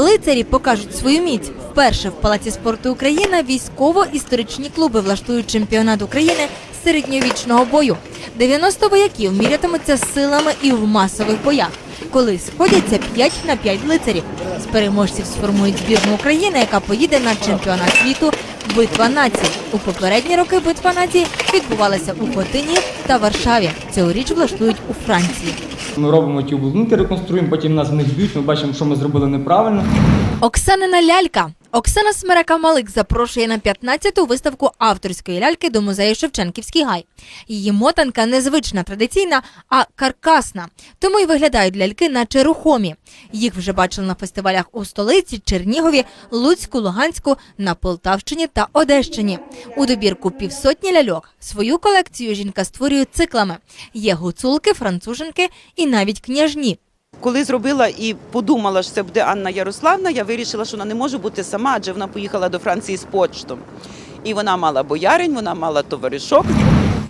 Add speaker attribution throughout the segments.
Speaker 1: лицарі покажуть свою міць. Вперше в Палаці спорту Україна військово-історичні клуби влаштують чемпіонат України середньовічного бою. 90 вояків мірятимуться силами і в масових боях. Коли сходяться 5 на 5 лицарів. З переможців сформують збірну України, яка поїде на чемпіонат світу Битва націй. У попередні роки битва націй відбувалася у Хотині та Варшаві. Цьогоріч влаштують у Франції.
Speaker 2: Ми робимо ті будинки, реконструємо, потім нас в них б'ють, ми бачимо, що ми зробили неправильно.
Speaker 1: Оксанина лялька. Оксана Смерека Малик запрошує на 15-ту виставку авторської ляльки до музею Шевченківський гай. Її мотанка незвична традиційна, а каркасна. Тому й виглядають ляльки, наче рухомі. Їх вже бачили на фестивалях у столиці, Чернігові, Луцьку, Луганську, на Полтавщині та Одещині. У добірку півсотні ляльок. Свою колекцію жінка створює циклами. Є гуцулки, француженки і навіть княжні.
Speaker 3: Коли зробила і подумала, що це буде Анна Ярославна, я вирішила, що вона не може бути сама, адже вона поїхала до Франції з почтом. І вона мала боярень, вона мала товаришок.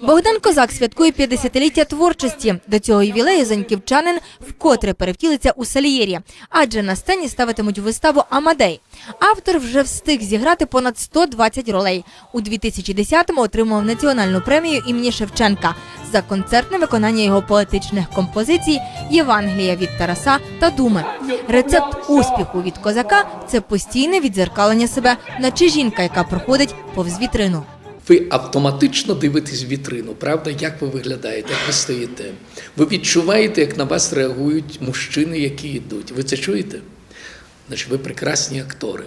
Speaker 1: Богдан Козак святкує 50-ліття творчості. До цього ювілею заньківчанин вкотре перевтілиться у Сальєрі, адже на сцені ставитимуть виставу Амадей. Автор вже встиг зіграти понад 120 ролей. У 2010-му отримав національну премію імені Шевченка за концертне виконання його поетичних композицій Євангелія від Тараса та Думи. Рецепт успіху від козака це постійне відзеркалення себе, наче жінка, яка проходить повз вітрину.
Speaker 4: Ви автоматично дивитесь вітрину, правда, як ви виглядаєте, як ви стоїте. Ви відчуваєте, як на вас реагують мужчини, які йдуть. Ви це чуєте? Значить, ви прекрасні актори.